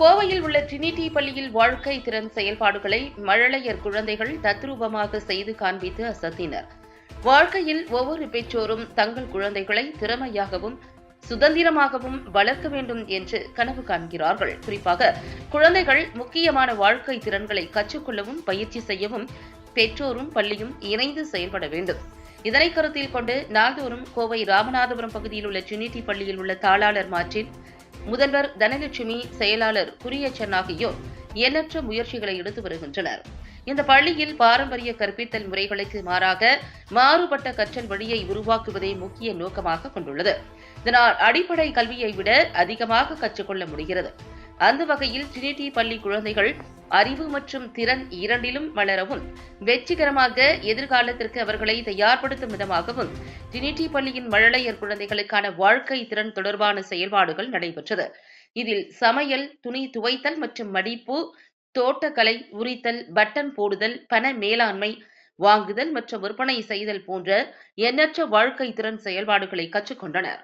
கோவையில் உள்ள ட்ரினிட்டி பள்ளியில் வாழ்க்கை திறன் செயல்பாடுகளை மழலையர் குழந்தைகள் தத்ரூபமாக செய்து காண்பித்து அசத்தினர். வாழ்க்கையில் ஒவ்வொரு பெற்றோரும் தங்கள் குழந்தைகளை திறமையாகவும் சுதந்திரமாகவும் வளர்க்க வேண்டும் என்று கனவு காண்கிறார்கள். குறிப்பாக குழந்தைகள் முக்கியமான வாழ்க்கை திறன்களை கற்றுக்கொள்ளவும் பயிற்சி செய்யவும் பெற்றோரும் பள்ளியும் இணைந்து செயல்பட வேண்டும். இதனை கருத்தில் கொண்டு நாள்தோறும் கோவை ராமநாதபுரம் பகுதியில் உள்ள ட்ரினிட்டி பள்ளியில் உள்ள தாளாளர் மாற்றின் முதல்வர் தனலட்சுமி செயலாளர் குரியச்சன் ஆகியோர் எண்ணற்ற முயற்சிகளை எடுத்து வருகின்றனர். இந்த பள்ளியில் பாரம்பரிய கற்பித்தல் முறைகளுக்கு மாறாக மாறுபட்ட கற்றல் வழியை உருவாக்குவதே முக்கிய நோக்கமாக கொண்டுள்ளது. இதனால் அடிப்படை கல்வியை விட அதிகமாக கற்றுக்கொள்ள முடிகிறது. அந்த வகையில் ட்ரினிட்டி பள்ளி குழந்தைகள் அறிவு மற்றும் திறன் இரண்டிலும் வளரவும் வெற்றிகரமாக எதிர்காலத்திற்கு அவர்களை தயார்படுத்தும் விதமாகவும் ட்ரினிட்டி பள்ளியின் மழலையர் குழந்தைகளுக்கான வாழ்க்கை திறன் தொடர்பான செயல்பாடுகள் நடைபெற்றது. இதில் சமையல் துணி துவைத்தல் மற்றும் மடிப்பு தோட்டக்கலை உரித்தல் பட்டன் போடுதல் பண மேலாண்மை வாங்குதல் மற்றும் விற்பனை செய்தல் போன்ற எண்ணற்ற வாழ்க்கை திறன் செயல்பாடுகளை கற்றுக்கொண்டனர்